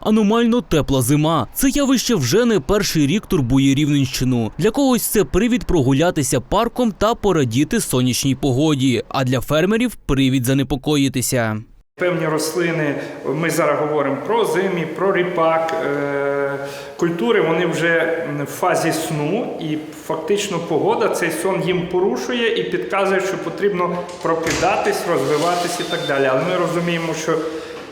Аномально тепла зима. Це явище вже не перший рік турбує Рівненщину. Для когось це привід прогулятися парком та порадіти сонячній погоді. А для фермерів привід занепокоїтися. Певні рослини, ми зараз говоримо про зимі, про ріпак. е, Культури вони вже в фазі сну, і фактично погода цей сон їм порушує і підказує, що потрібно прокидатись, розвиватись і так далі. Але ми розуміємо, що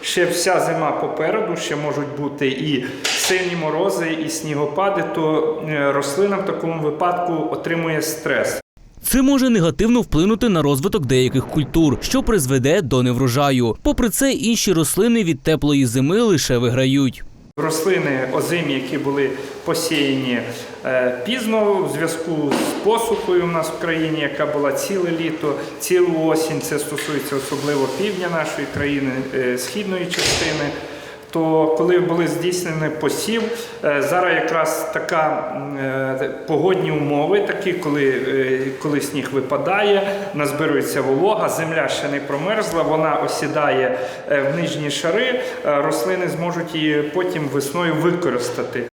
ще вся зима попереду, ще можуть бути і сильні морози, і снігопади, то е, рослина в такому випадку отримує стрес. Це може негативно вплинути на розвиток деяких культур, що призведе до неврожаю. Попри це, інші рослини від теплої зими лише виграють. Рослини озимі, які були посіяні е, пізно в зв'язку з посухою в нас в країні, яка була ціле літо, цілу осінь. Це стосується особливо півдня нашої країни, е, східної частини. То коли були здійснені посів, е, зараз якраз така е, погодні умови, такі, коли, е, коли сніг випадає, назбирується волога, земля ще не промерзла, вона осідає в нижні шари, рослини зможуть її потім весною використати.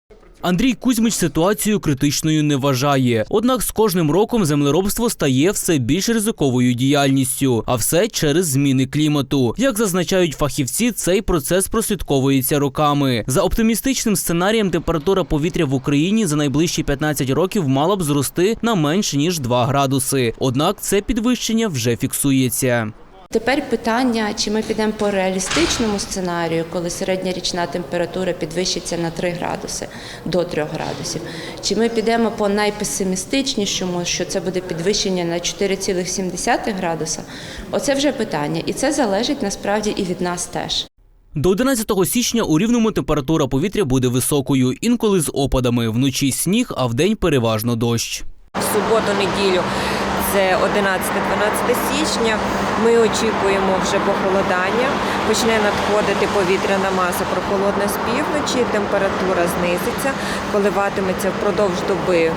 Андрій Кузьмич ситуацію критичною не вважає. Однак з кожним роком землеробство стає все більш ризиковою діяльністю, а все через зміни клімату. Як зазначають фахівці, цей процес прослідковується роками. За оптимістичним сценарієм, температура повітря в Україні за найближчі 15 років мала б зрости на менш ніж 2 градуси. Однак це підвищення вже фіксується. Тепер питання, чи ми підемо по реалістичному сценарію, коли середня річна температура підвищиться на 3 градуси до 3 градусів, чи ми підемо по найпесимістичнішому, що це буде підвищення на 4,7 градуса. Оце вже питання, і це залежить насправді і від нас теж. До 11 січня у рівному температура повітря буде високою, інколи з опадами. Вночі сніг, а вдень переважно дощ. суботу-неділю. Це 11-12 січня. Ми очікуємо вже похолодання. Почне надходити повітряна маса прохолодна з півночі. Температура знизиться, коливатиметься впродовж доби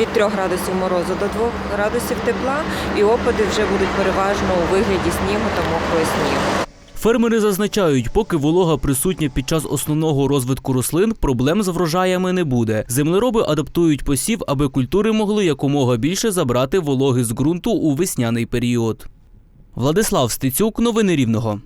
від 3 градусів морозу до 2 градусів тепла, і опади вже будуть переважно у вигляді снігу та мокрого снігу. Фермери зазначають, поки волога присутня під час основного розвитку рослин, проблем з врожаями не буде. Землероби адаптують посів, аби культури могли якомога більше забрати вологи з ґрунту у весняний період. Владислав Стецюк, новини Рівного.